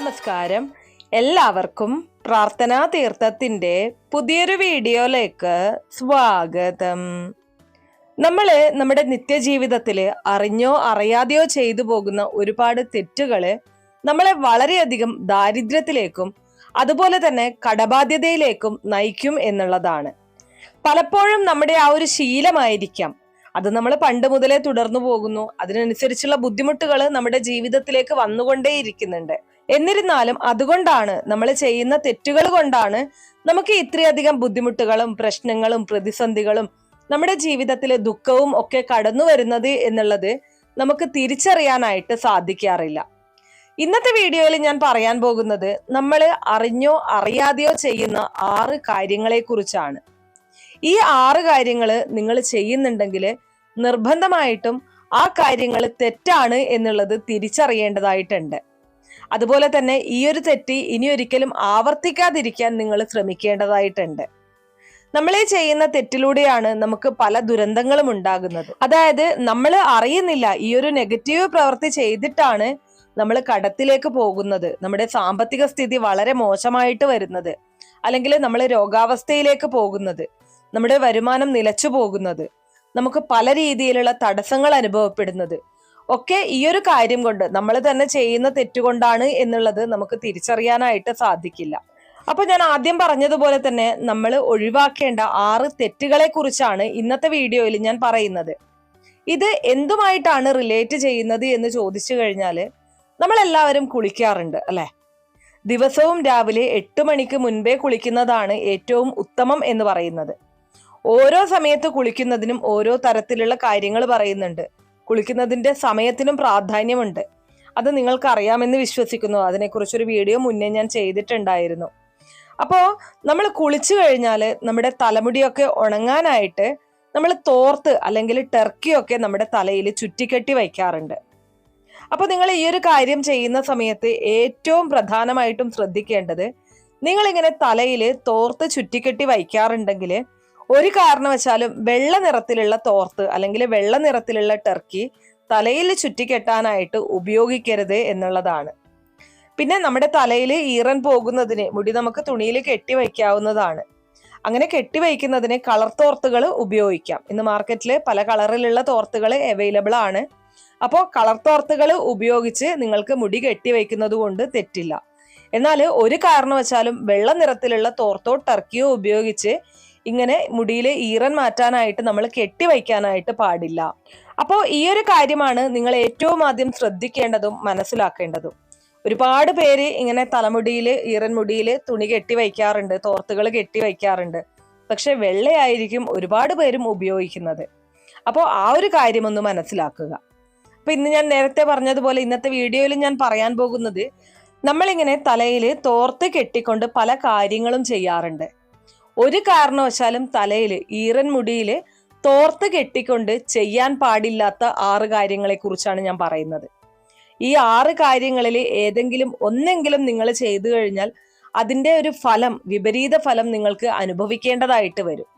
നമസ്കാരം. എല്ലാവർക്കും പ്രാർത്ഥനാ തീർത്ഥത്തിന്റെ പുതിയൊരു വീഡിയോയിലേക്ക് സ്വാഗതം. നമ്മൾ നമ്മുടെ നിത്യജീവിതത്തിൽ അറിഞ്ഞോ അറിയാതെയോ ചെയ്തു പോകുന്ന ഒരുപാട് തെറ്റുകൾ നമ്മളെ വളരെയധികം ദാരിദ്ര്യത്തിലേക്കും അതുപോലെ തന്നെ കടബാധ്യതയിലേക്കും നയിക്കും എന്നുള്ളതാണ്. പലപ്പോഴും നമ്മുടെ ആ ഒരു ശീലമായിരിക്കാം. അത് നമ്മൾ പണ്ട് മുതലേ തുടർന്നു പോകുന്നു. അതിനനുസരിച്ചുള്ള ബുദ്ധിമുട്ടുകൾ നമ്മുടെ ജീവിതത്തിലേക്ക് വന്നുകൊണ്ടേയിരിക്കുന്നുണ്ട്. എന്നിരുന്നാലും അതുകൊണ്ടാണ് നമ്മൾ ചെയ്യുന്ന തെറ്റുകൾ കൊണ്ടാണ് നമുക്ക് ഇത്രയധികം ബുദ്ധിമുട്ടുകളും പ്രശ്നങ്ങളും പ്രതിസന്ധികളും നമ്മുടെ ജീവിതത്തിലെ ദുഃഖവും ഒക്കെ കടന്നു വരുന്നത് എന്നുള്ളത് നമുക്ക് തിരിച്ചറിയാനായിട്ട് സാധിക്കാറില്ല. ഇന്നത്തെ വീഡിയോയിൽ ഞാൻ പറയാൻ പോകുന്നത് നമ്മൾ അറിഞ്ഞോ അറിയാതെയോ ചെയ്യുന്ന ആറ് കാര്യങ്ങളെ കുറിച്ചാണ് ഈ ആറ് കാര്യങ്ങൾ നിങ്ങൾ ചെയ്യുന്നുണ്ടെങ്കിൽ നിർബന്ധമായിട്ടും ആ കാര്യങ്ങൾ തെറ്റാണ് എന്നുള്ളത് തിരിച്ചറിയേണ്ടതായിട്ടുണ്ട്. അതുപോലെ തന്നെ ഈ ഒരു തെറ്റ് ഇനി ഒരിക്കലും ആവർത്തിക്കാതിരിക്കാൻ നിങ്ങൾ ശ്രമിക്കേണ്ടതായിട്ടുണ്ട്. നമ്മളെ ചെയ്യുന്ന തെറ്റിലൂടെയാണ് നമുക്ക് പല ദുരന്തങ്ങളും ഉണ്ടാകുന്നത്. അതായത് നമ്മൾ അറിയുന്നില്ല ഈ ഒരു നെഗറ്റീവ് പ്രവൃത്തി ചെയ്തിട്ടാണ് നമ്മൾ കടത്തിലേക്ക് പോകുന്നത്. നമ്മുടെ സാമ്പത്തിക സ്ഥിതി വളരെ മോശമായിട്ട് വരുന്നത്. അല്ലെങ്കിൽ നമ്മൾ രോഗാവസ്ഥയിലേക്ക് പോകുന്നത്. നമ്മുടെ വരുമാനം നിലച്ചു പോകുന്നത്. നമുക്ക് പല രീതിയിലുള്ള തടസ്സങ്ങൾ അനുഭവപ്പെടുന്നത്. ഒക്കെ ഈ ഒരു കാര്യം കൊണ്ട് നമ്മൾ തന്നെ ചെയ്യുന്ന തെറ്റുകൊണ്ടാണ് എന്നുള്ളത് നമുക്ക് തിരിച്ചറിയാനായിട്ട് സാധിക്കില്ല. അപ്പൊ ഞാൻ ആദ്യം പറഞ്ഞതുപോലെ തന്നെ നമ്മൾ ഒഴിവാക്കേണ്ട ആറ് തെറ്റുകളെ കുറിച്ചാണ് ഇന്നത്തെ വീഡിയോയിൽ ഞാൻ പറയുന്നത്. ഇത് എന്തുമായിട്ടാണ് റിലേറ്റ് ചെയ്യുന്നത് എന്ന് ചോദിച്ചു കഴിഞ്ഞാൽ നമ്മൾ എല്ലാവരും കുളിക്കാറുണ്ട് അല്ലെ? ദിവസവും രാവിലെ എട്ട് മണിക്ക് മുൻപേ കുളിക്കുന്നതാണ് ഏറ്റവും ഉത്തമം എന്ന് പറയുന്നത്. ഓരോ സമയത്ത് കുളിക്കുന്നതിനും ഓരോ തരത്തിലുള്ള കാര്യങ്ങൾ പറയുന്നുണ്ട്. കുളിക്കുന്നതിന്റെ സമയത്തിനും പ്രാധാന്യമുണ്ട്. അത് നിങ്ങൾക്കറിയാമെന്ന് വിശ്വസിക്കുന്നു. അതിനെക്കുറിച്ചൊരു വീഡിയോ മുന്നേ ഞാൻ ചെയ്തിട്ടുണ്ടായിരുന്നു. അപ്പോൾ നമ്മൾ കുളിച്ചു കഴിഞ്ഞാൽ നമ്മുടെ തലമുടിയൊക്കെ ഉണങ്ങാനായിട്ട് നമ്മൾ തോർത്ത് അല്ലെങ്കിൽ ടെർക്കിയൊക്കെ നമ്മുടെ തലയിൽ ചുറ്റിക്കെട്ടി വയ്ക്കാറുണ്ട്. അപ്പോൾ നിങ്ങൾ ഈ ഒരു കാര്യം ചെയ്യുന്ന സമയത്ത് ഏറ്റവും പ്രധാനമായിട്ടും ശ്രദ്ധിക്കേണ്ടത് നിങ്ങളിങ്ങനെ തലയിൽ തോർത്ത് ചുറ്റിക്കെട്ടി വയ്ക്കാറുണ്ടെങ്കിൽ ഒരു കാരണവശാലും വെള്ള നിറത്തിലുള്ള തോർത്ത് അല്ലെങ്കിൽ വെള്ള നിറത്തിലുള്ള ടർക്കി തലയിൽ ചുറ്റിക്കെട്ടാനായിട്ട് ഉപയോഗിക്കരുത് എന്നുള്ളതാണ്. പിന്നെ നമ്മുടെ തലയിൽ ഈറൻ പോകുന്നതിന് മുടി നമുക്ക് തുണിയിൽ കെട്ടി വയ്ക്കാവുന്നതാണ്. അങ്ങനെ കെട്ടി വയ്ക്കുന്നതിന് കളർ തോർത്തുകൾ ഉപയോഗിക്കാം. ഇന്ന് മാർക്കറ്റിൽ പല കളറിലുള്ള തോർത്തുകൾ അവൈലബിൾ ആണ്. അപ്പോൾ കളർ തോർത്തുകൾ ഉപയോഗിച്ച് നിങ്ങൾക്ക് മുടി കെട്ടി വയ്ക്കുന്നത് കൊണ്ട് തെറ്റില്ല. എന്നാൽ ഒരു കാരണവശാലും വെള്ള നിറത്തിലുള്ള തോർത്തോ ടർക്കിയോ ഉപയോഗിച്ച് ഇങ്ങനെ മുടിയിൽ ഈറൻ മാറ്റാനായിട്ട് നമ്മൾ കെട്ടി വയ്ക്കാനായിട്ട് പാടില്ല. അപ്പോൾ ഈ ഒരു കാര്യമാണ് നിങ്ങൾ ഏറ്റവും ആദ്യം ശ്രദ്ധിക്കേണ്ടതും മനസ്സിലാക്കേണ്ടതും. ഒരുപാട് പേര് ഇങ്ങനെ തലമുടിയിൽ ഈറൻ മുടിയിൽ തുണി കെട്ടി വയ്ക്കാറുണ്ട് തോർത്തുകൾ കെട്ടി വയ്ക്കാറുണ്ട്. പക്ഷെ വെള്ളയായിരിക്കും ഒരുപാട് പേരും ഉപയോഗിക്കുന്നത്. അപ്പോൾ ആ ഒരു കാര്യമൊന്ന് മനസ്സിലാക്കുക. അപ്പൊ ഇന്ന് ഞാൻ നേരത്തെ പറഞ്ഞതുപോലെ ഇന്നത്തെ വീഡിയോയിൽ ഞാൻ പറയാൻ പോകുന്നത് നമ്മളിങ്ങനെ തലയിൽ തോർത്ത് കെട്ടിക്കൊണ്ട് പല കാര്യങ്ങളും ചെയ്യാറുണ്ട്. ഒരു കാരണവശാലും തലയിൽ ഈറൻ മുടിയിൽ തോർത്ത് കെട്ടിക്കൊണ്ട് ചെയ്യാൻ പാടില്ലാത്ത ആറ് കാര്യങ്ങളെക്കുറിച്ചാണ് ഞാൻ പറയുന്നത്. ഈ ആറ് കാര്യങ്ങളിൽ ഏതെങ്കിലും ഒന്നെങ്കിലും നിങ്ങൾ ചെയ്തു കഴിഞ്ഞാൽ അതിന്റെ ഒരു ഫലം വിപരീത ഫലം നിങ്ങൾക്ക് അനുഭവിക്കേണ്ടതായിട്ട് വരും.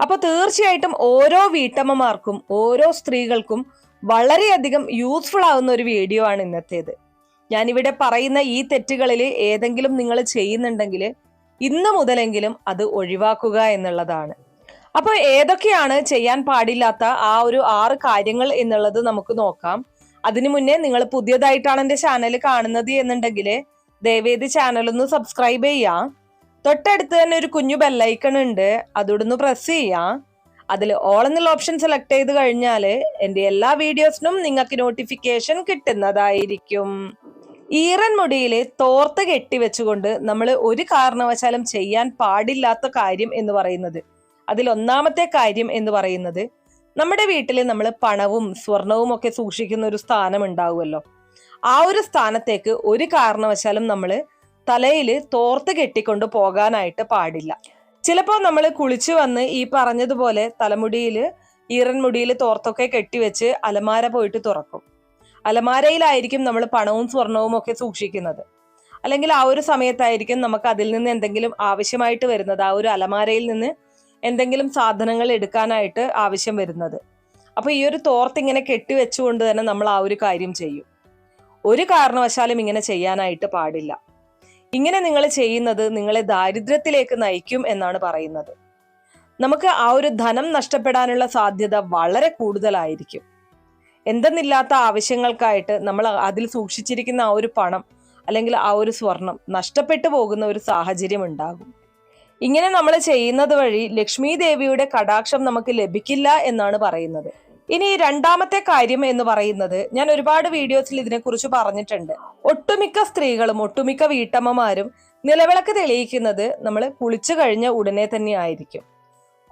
അപ്പോൾ തീർച്ചയായിട്ടും ഓരോ വീട്ടമ്മമാർക്കും ഓരോ സ്ത്രീകൾക്കും വളരെയധികം യൂസ്ഫുൾ ആവുന്ന ഒരു വീഡിയോ ആണ് ഇന്നത്തേത്. ഞാനിവിടെ പറയുന്ന ഈ തെറ്റുകളിൽ ഏതെങ്കിലും നിങ്ങൾ ചെയ്യുന്നുണ്ടെങ്കിൽ ഇന്ന് മുതലെങ്കിലും അത് ഒഴിവാക്കുക എന്നുള്ളതാണ്. അപ്പോൾ ഏതൊക്കെയാണ് ചെയ്യാൻ പാടില്ലാത്ത ആ ഒരു ആറ് കാര്യങ്ങൾ എന്നുള്ളത് നമുക്ക് നോക്കാം. അതിനു മുന്നേ നിങ്ങൾ പുതിയതായിട്ടാണ് എന്റെ ചാനൽ കാണുന്നത് എന്നുണ്ടെങ്കിൽ ദയവേദി ചാനൽ ഒന്ന് സബ്സ്ക്രൈബ് ചെയ്യാം. തൊട്ടടുത്ത് തന്നെ ഒരു കുഞ്ഞു ബെല്ലൈക്കൺ ഉണ്ട്. അതോടൊന്ന് പ്രസ് ചെയ്യാം. അതിൽ ഓൾ എന്നുള്ള ഓപ്ഷൻ സെലക്ട് ചെയ്ത് കഴിഞ്ഞാൽ എന്റെ എല്ലാ വീഡിയോസിനും നിങ്ങൾക്ക് നോട്ടിഫിക്കേഷൻ കിട്ടുന്നതായിരിക്കും. ഈറൻ മുടിയിൽ തോർത്ത് കെട്ടിവെച്ചുകൊണ്ട് നമ്മൾ ഒരു കാരണവശാലും ചെയ്യാൻ പാടില്ലാത്ത കാര്യം എന്ന് പറയുന്നത്. അതിൽ ഒന്നാമത്തെ കാര്യം എന്ന് പറയുന്നത് നമ്മുടെ വീട്ടിൽ നമ്മൾ പണവും സ്വർണവും ഒക്കെ സൂക്ഷിക്കുന്ന ഒരു സ്ഥാനം ഉണ്ടാവുമല്ലോ. ആ ഒരു സ്ഥാനത്തേക്ക് ഒരു കാരണവശാലും നമ്മൾ തലയിൽ തോർത്ത് കെട്ടിക്കൊണ്ട് പോകാനായിട്ട് പാടില്ല. ചിലപ്പോൾ നമ്മൾ കുളിച്ചു വന്ന് ഈ പറഞ്ഞതുപോലെ തലമുടിയിൽ ഈറൻ മുടിയിൽ തോർത്തൊക്കെ കെട്ടിവെച്ച് അലമാര പോയിട്ട് തുറക്കും. അലമാരയിലായിരിക്കും നമ്മൾ പണവും സ്വർണവും ഒക്കെ സൂക്ഷിക്കുന്നത്. അല്ലെങ്കിൽ ആ ഒരു സമയത്തായിരിക്കും നമുക്ക് അതിൽ നിന്ന് എന്തെങ്കിലും ആവശ്യമായിട്ട് വരുന്നത്. ആ ഒരു അലമാരയിൽ നിന്ന് എന്തെങ്കിലും സാധനങ്ങൾ എടുക്കാനായിട്ട് ആവശ്യം വരുന്നത്. അപ്പൊ ഈ ഒരു തോർത്ത് ഇങ്ങനെ കെട്ടിവെച്ചുകൊണ്ട് തന്നെ നമ്മൾ ആ ഒരു കാര്യം ചെയ്യും. ഒരു കാരണവശാലും ഇങ്ങനെ ചെയ്യാനായിട്ട് പാടില്ല. ഇങ്ങനെ നിങ്ങൾ ചെയ്യുന്നത് നിങ്ങളെ ദാരിദ്ര്യത്തിലേക്ക് നയിക്കും എന്നാണ് പറയുന്നത്. നമുക്ക് ആ ഒരു ധനം നഷ്ടപ്പെടാനുള്ള സാധ്യത വളരെ കൂടുതലായിരിക്കും. എന്തെന്നില്ലാത്ത ആവശ്യങ്ങൾക്കായിട്ട് നമ്മൾ അതിൽ സൂക്ഷിച്ചിരിക്കുന്ന ആ ഒരു പണം അല്ലെങ്കിൽ ആ ഒരു സ്വർണം നഷ്ടപ്പെട്ടു പോകുന്ന ഒരു സാഹചര്യം ഉണ്ടാകും. ഇങ്ങനെ നമ്മൾ ചെയ്യുന്നത് വഴി ലക്ഷ്മി ദേവിയുടെ കടാക്ഷം നമുക്ക് ലഭിക്കില്ല എന്നാണ് പറയുന്നത്. ഇനി രണ്ടാമത്തെ കാര്യം എന്ന് പറയുന്നത് ഞാൻ ഒരുപാട് വീഡിയോസിൽ ഇതിനെക്കുറിച്ച് പറഞ്ഞിട്ടുണ്ട്. ഒട്ടുമിക്ക സ്ത്രീകളും ഒട്ടുമിക്ക വീട്ടമ്മമാരും നിലവിളക്ക് തെളിയിക്കുന്നത് നമ്മൾ കുളിച്ചു കഴിഞ്ഞ ഉടനെ തന്നെ ആയിരിക്കും.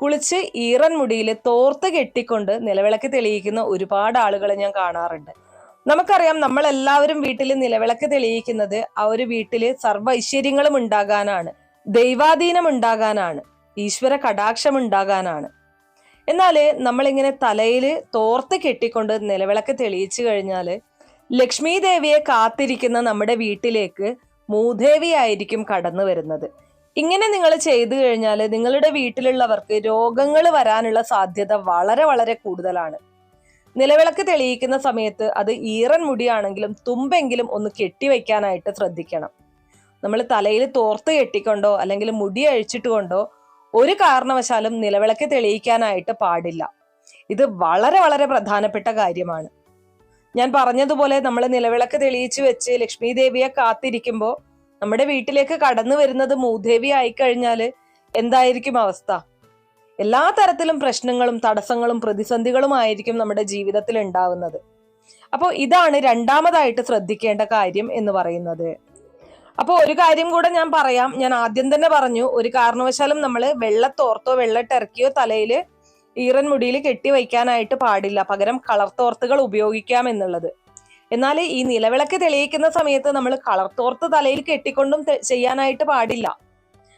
കുളിച്ച് ഈറൻ മുടിയിൽ തോർത്ത് കെട്ടിക്കൊണ്ട് നിലവിളക്ക് തെളിയിക്കുന്ന ഒരുപാട് ആളുകളെ ഞാൻ കാണാറുണ്ട്. നമുക്കറിയാം നമ്മൾ എല്ലാവരും വീട്ടിൽ നിലവിളക്ക് തെളിയിക്കുന്നത് ആ ഒരു വീട്ടിൽ സർവ ഐശ്വര്യങ്ങളും ഉണ്ടാകാനാണ്. ദൈവാധീനം ഉണ്ടാകാനാണ്. ഈശ്വര കടാക്ഷം ഉണ്ടാകാനാണ്. എന്നാൽ നമ്മളിങ്ങനെ തലയിൽ തോർത്ത് കെട്ടിക്കൊണ്ട് നിലവിളക്ക് തെളിയിച്ചു കഴിഞ്ഞാൽ ലക്ഷ്മി ദേവിയെ കാത്തിരിക്കുന്ന നമ്മുടെ വീട്ടിലേക്ക് മൂദേവിയായിരിക്കും കടന്നു വരുന്നത്. ഇങ്ങനെ നിങ്ങൾ ചെയ്തു കഴിഞ്ഞാൽ നിങ്ങളുടെ വീട്ടിലുള്ളവർക്ക് രോഗങ്ങൾ വരാനുള്ള സാധ്യത വളരെ വളരെ കൂടുതലാണ്. നിലവിളക്ക് തെളിയിക്കുന്ന സമയത്ത് അത് ഈറൻ മുടിയാണെങ്കിലും തുമ്പെങ്കിലും ഒന്ന് കെട്ടിവെക്കാനായിട്ട് ശ്രദ്ധിക്കണം. നമ്മൾ തലയിൽ തോർത്ത് കെട്ടിക്കൊണ്ടോ അല്ലെങ്കിൽ മുടി അഴിച്ചിട്ട് കൊണ്ടോ ഒരു കാരണവശാലും നിലവിളക്ക് തെളിയിക്കാനായിട്ട് പാടില്ല. ഇത് വളരെ വളരെ പ്രധാനപ്പെട്ട കാര്യമാണ്. ഞാൻ പറഞ്ഞതുപോലെ നമ്മൾ നിലവിളക്ക് തെളിയിച്ചു വെച്ച് ലക്ഷ്മി ദേവിയെ കാത്തിരിക്കുമ്പോൾ നമ്മുടെ വീട്ടിലേക്ക് കടന്നു വരുന്നത് മൂദേവി ആയിക്കഴിഞ്ഞാൽ എന്തായിരിക്കും അവസ്ഥ? എല്ലാ തരത്തിലും പ്രശ്നങ്ങളും തടസ്സങ്ങളും പ്രതിസന്ധികളും ആയിരിക്കും നമ്മുടെ ജീവിതത്തിൽ ഉണ്ടാവുന്നത്. അപ്പോൾ ഇതാണ് രണ്ടാമതായിട്ട് ശ്രദ്ധിക്കേണ്ട കാര്യം എന്ന് പറയുന്നത്. അപ്പോൾ ഒരു കാര്യം കൂടെ ഞാൻ പറയാം. ഞാൻ ആദ്യം തന്നെ പറഞ്ഞു ഒരു കാരണവശാലും നമ്മൾ വെള്ളത്തോർത്തോ വെള്ളട്ടിറക്കിയോ തലയിൽ ഈറൻ മുടിയിൽ കെട്ടി വയ്ക്കാനായിട്ട് പാടില്ല. പകരം കളർ തോർത്തുകൾ ഉപയോഗിക്കാം എന്നുള്ളത്. എന്നാൽ ഈ നിലവിളക്ക് തെളിയിക്കുന്ന സമയത്ത് നമ്മൾ കളർ തോർത്ത് തലയിൽ കെട്ടിക്കൊണ്ടും ചെയ്യാനായിട്ട് പാടില്ല.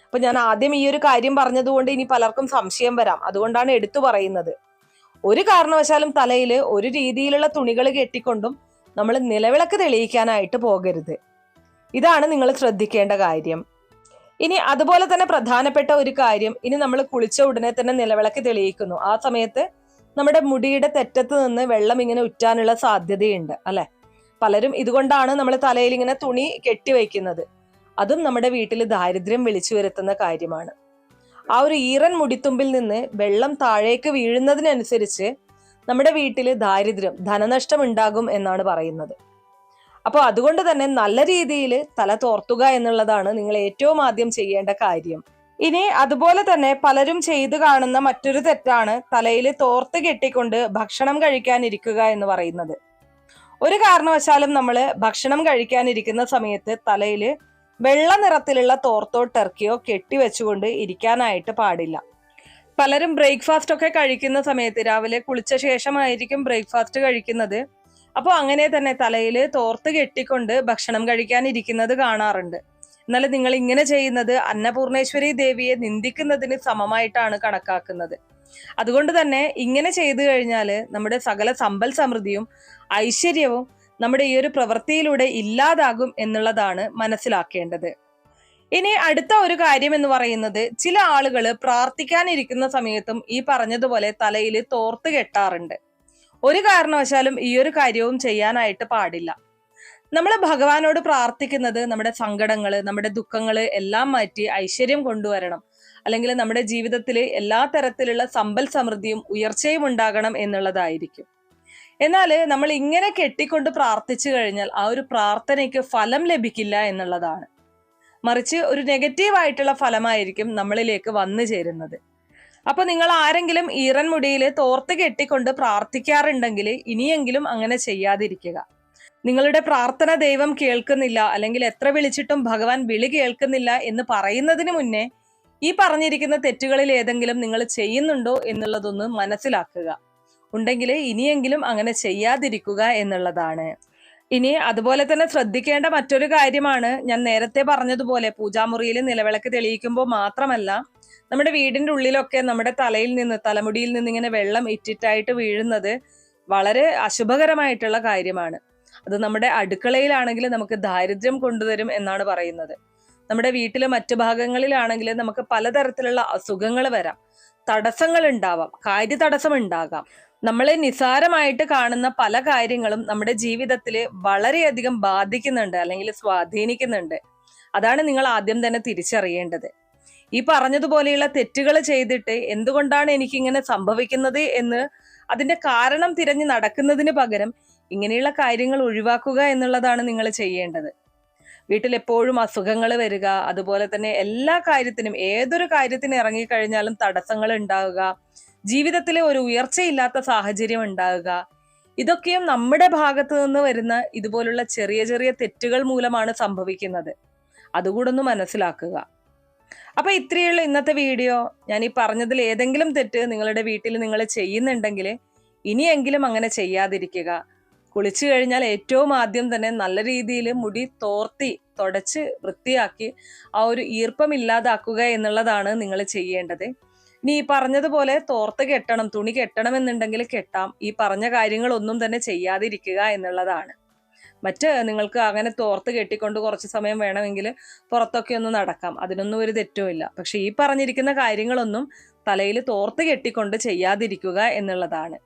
അപ്പൊ ഞാൻ ആദ്യം ഈ ഒരു കാര്യം പറഞ്ഞതുകൊണ്ട് ഇനി പലർക്കും സംശയം വരാം. അതുകൊണ്ടാണ് എടുത്തു പറയുന്നത്. ഒരു കാരണവശാലും തലയിൽ ഒരു രീതിയിലുള്ള തുണികൾ കെട്ടിക്കൊണ്ടും നമ്മൾ നിലവിളക്ക് തെളിയിക്കാനായിട്ട് പോകരുത്. ഇതാണ് നിങ്ങൾ ശ്രദ്ധിക്കേണ്ട കാര്യം. ഇനി അതുപോലെ തന്നെ പ്രധാനപ്പെട്ട ഒരു കാര്യം ഇനി നമ്മൾ കുളിച്ച ഉടനെ തന്നെ നിലവിളക്ക് തെളിയിക്കുന്നു. ആ സമയത്ത് നമ്മുടെ മുടിയുടെ തെറ്റത്ത് നിന്ന് വെള്ളം ഇങ്ങനെ ഉറ്റാനുള്ള സാധ്യതയുണ്ട് അല്ലെ? പലരും ഇതുകൊണ്ടാണ് നമ്മൾ തലയിൽ ഇങ്ങനെ തുണി കെട്ടിവെക്കുന്നത്. അതും നമ്മുടെ വീട്ടിൽ ദാരിദ്ര്യം വിളിച്ചു വരുത്തുന്ന കാര്യമാണ്. ആ ഒരു ഈറൻ മുടിത്തുമ്പിൽ നിന്ന് വെള്ളം താഴേക്ക് വീഴുന്നതിനനുസരിച്ച് നമ്മുടെ വീട്ടിൽ ദാരിദ്ര്യം ധനനഷ്ടം ഉണ്ടാകും എന്നാണ് പറയുന്നത്. അപ്പോൾ അതുകൊണ്ട് തന്നെ നല്ല രീതിയിൽ തല തോർത്തുക എന്നുള്ളതാണ് നിങ്ങൾ ഏറ്റവും ആദ്യം ചെയ്യേണ്ട കാര്യം. ഇനി അതുപോലെ തന്നെ പലരും ചെയ്തു കാണുന്ന മറ്റൊരു തെറ്റാണ് തലയിൽ തോർത്ത് കെട്ടിക്കൊണ്ട് ഭക്ഷണം കഴിക്കാനിരിക്കുക എന്ന് പറയുന്നത്. ഒരു കാരണവശാലും നമ്മൾ ഭക്ഷണം കഴിക്കാനിരിക്കുന്ന സമയത്ത് തലയിൽ വെള്ള നിറത്തിലുള്ള തോർത്തോ ടെർക്കിയോ കെട്ടിവെച്ചുകൊണ്ട് ഇരിക്കാനായിട്ട് പാടില്ല. പലരും ബ്രേക്ക്ഫാസ്റ്റ് ഒക്കെ കഴിക്കുന്ന സമയത്ത് രാവിലെ കുളിച്ച ശേഷമായിരിക്കും ബ്രേക്ക്ഫാസ്റ്റ് കഴിക്കുന്നത്. അപ്പോൾ അങ്ങനെ തന്നെ തലയിൽ തോർത്ത് കെട്ടിക്കൊണ്ട് ഭക്ഷണം കഴിക്കാനിരിക്കുന്നത് കാണാറുണ്ട്. എന്നാൽ നിങ്ങൾ ഇങ്ങനെ ചെയ്യുന്നത് അന്നപൂർണേശ്വരി ദേവിയെ നിന്ദിക്കുന്നതിന് സമമായിട്ടാണ് കണക്കാക്കുന്നത്. അതുകൊണ്ട് തന്നെ ഇങ്ങനെ ചെയ്തു കഴിഞ്ഞാൽ നമ്മുടെ സകല സമ്പൽ സമൃദ്ധിയും ഐശ്വര്യവും നമ്മുടെ ഈ ഒരു പ്രവൃത്തിയിലൂടെ ഇല്ലാതാകും എന്നുള്ളതാണ് മനസ്സിലാക്കേണ്ടത്. ഇനി അടുത്ത ഒരു കാര്യം എന്ന് പറയുന്നത് ചില ആളുകൾ പ്രാർത്ഥിക്കാനിരിക്കുന്ന സമയത്തും ഈ പറഞ്ഞതുപോലെ തലയിൽ തോർത്ത് കെട്ടാറുണ്ട്. ഒരു കാരണവശാലും ഈ ഒരു കാര്യവും ചെയ്യാനായിട്ട് പാടില്ല. നമ്മൾ ഭഗവാനോട് പ്രാർത്ഥിക്കുന്നത് നമ്മുടെ സങ്കടങ്ങൾ നമ്മുടെ ദുഃഖങ്ങൾ എല്ലാം മാറ്റി ഐശ്വര്യം കൊണ്ടുവരണം. അല്ലെങ്കിൽ നമ്മുടെ ജീവിതത്തിൽ എല്ലാ തരത്തിലുള്ള സമ്പൽ സമൃദ്ധിയും ഉയർച്ചയും ഉണ്ടാകണം എന്നുള്ളതായിരിക്കും. എന്നാൽ നമ്മൾ ഇങ്ങനെ കെട്ടിക്കൊണ്ട് പ്രാർത്ഥിച്ചു കഴിഞ്ഞാൽ ആ ഒരു പ്രാർത്ഥനയ്ക്ക് ഫലം ലഭിക്കില്ല എന്നുള്ളതാണ്. മറിച്ച് ഒരു നെഗറ്റീവായിട്ടുള്ള ഫലമായിരിക്കും നമ്മളിലേക്ക് വന്നു ചേരുന്നത്. അപ്പൊ നിങ്ങൾ ആരെങ്കിലും ഈറൻ മുടിയിൽ തോർത്ത് കെട്ടിക്കൊണ്ട് പ്രാർത്ഥിക്കാറുണ്ടെങ്കിൽ ഇനിയെങ്കിലും അങ്ങനെ ചെയ്യാതിരിക്കുക. നിങ്ങളുടെ പ്രാർത്ഥന ദൈവം കേൾക്കുന്നില്ല അല്ലെങ്കിൽ എത്ര വിളിച്ചിട്ടും ഭഗവാൻ വിളി കേൾക്കുന്നില്ല എന്ന് പറയുന്നതിന് മുന്നേ ഈ പറഞ്ഞിരിക്കുന്ന തെറ്റുകളിൽ ഏതെങ്കിലും നിങ്ങൾ ചെയ്യുന്നുണ്ടോ എന്നുള്ളതൊന്ന് മനസ്സിലാക്കുക. ഉണ്ടെങ്കിൽ ഇനിയെങ്കിലും അങ്ങനെ ചെയ്യാതിരിക്കുക എന്നുള്ളതാണ്. ഇനി അതുപോലെ തന്നെ ശ്രദ്ധിക്കേണ്ട മറ്റൊരു കാര്യമാണ് ഞാൻ നേരത്തെ പറഞ്ഞതുപോലെ പൂജാമുറിയിൽ നിലവിളക്ക് തെളിയിക്കുമ്പോൾ മാത്രമല്ല നമ്മുടെ വീടിന്റെ ഉള്ളിലൊക്കെ നമ്മുടെ തലയിൽ നിന്ന് തലമുടിയിൽ നിന്ന് ഇങ്ങനെ വെള്ളം ഇറ്റിറ്റായിട്ട് വീഴുന്നത് വളരെ അശുഭകരമായിട്ടുള്ള കാര്യമാണ്. അത് നമ്മുടെ അടുക്കളയിലാണെങ്കിൽ നമുക്ക് ദാരിദ്ര്യം കൊണ്ടുവരും എന്നാണ് പറയുന്നത്. നമ്മുടെ വീട്ടിലെ മറ്റു ഭാഗങ്ങളിലാണെങ്കിൽ നമുക്ക് പലതരത്തിലുള്ള അസുഖങ്ങൾ വരാം. തടസ്സങ്ങൾ ഉണ്ടാവാം. കാര്യ തടസ്സം ഉണ്ടാകാം. നമ്മളെ നിസാരമായിട്ട് കാണുന്ന പല കാര്യങ്ങളും നമ്മുടെ ജീവിതത്തിൽ വളരെയധികം ബാധിക്കുന്നുണ്ട് അല്ലെങ്കിൽ സ്വാധീനിക്കുന്നുണ്ട്. അതാണ് നിങ്ങൾ ആദ്യം തന്നെ തിരിച്ചറിയേണ്ടത്. ഈ പറഞ്ഞതുപോലെയുള്ള തെറ്റുകൾ ചെയ്തിട്ട് എന്തുകൊണ്ടാണ് എനിക്കിങ്ങനെ സംഭവിക്കുന്നത് എന്ന് അതിന്റെ കാരണം തിരഞ്ഞു നടക്കുന്നതിന് പകരം ഇങ്ങനെയുള്ള കാര്യങ്ങൾ ഒഴിവാക്കുക എന്നുള്ളതാണ് നിങ്ങൾ ചെയ്യേണ്ടത്. വീട്ടിൽ എപ്പോഴും അസുഖങ്ങൾ വരിക അതുപോലെ തന്നെ എല്ലാ കാര്യത്തിനും ഏതൊരു കാര്യത്തിന് ഇറങ്ങിക്കഴിഞ്ഞാലും തടസ്സങ്ങൾ ഉണ്ടാവുക ജീവിതത്തിലെ ഒരു ഉയർച്ചയില്ലാത്ത സാഹചര്യം ഉണ്ടാവുക ഇതൊക്കെയും നമ്മുടെ ഭാഗത്ത് നിന്ന് വരുന്ന ഇതുപോലുള്ള ചെറിയ ചെറിയ തെറ്റുകൾ മൂലമാണ് സംഭവിക്കുന്നത്. അതുകൂടെ ഒന്ന് മനസ്സിലാക്കുക. അപ്പൊ ഇത്രയുള്ള ഇന്നത്തെ വീഡിയോ. ഞാൻ ഈ പറഞ്ഞതിൽ ഏതെങ്കിലും തെറ്റ് നിങ്ങളുടെ വീട്ടിൽ നിങ്ങൾ ചെയ്യുന്നുണ്ടെങ്കിൽ ഇനിയെങ്കിലും അങ്ങനെ ചെയ്യാതിരിക്കുക. കുളിച്ചു കഴിഞ്ഞാൽ ഏറ്റവും ആദ്യം തന്നെ നല്ല രീതിയിൽ മുടി തോർത്തി തുടച്ച് വൃത്തിയാക്കി ആ ഒരു ഈർപ്പം ഇല്ലാതാക്കുക എന്നുള്ളതാണ് നിങ്ങൾ ചെയ്യേണ്ടത്. ഇനി ഈ പറഞ്ഞതുപോലെ തോർത്ത് കെട്ടണം തുണി കെട്ടണം എന്നുണ്ടെങ്കിൽ കെട്ടാം. ഈ പറഞ്ഞ കാര്യങ്ങളൊന്നും തന്നെ ചെയ്യാതിരിക്കുക എന്നുള്ളതാണ്. മറ്റ് നിങ്ങൾക്ക് അങ്ങനെ തോർത്ത് കെട്ടിക്കൊണ്ട് കുറച്ച് സമയം വേണമെങ്കിൽ പുറത്തൊക്കെ ഒന്ന് നടക്കാം. അതിനൊന്നും ഒരു തെറ്റുമില്ല പക്ഷെ ഈ പറഞ്ഞിരിക്കുന്ന കാര്യങ്ങളൊന്നും തലയിൽ തോർത്ത് കെട്ടിക്കൊണ്ട് ചെയ്യാതിരിക്കുക എന്നുള്ളതാണ്.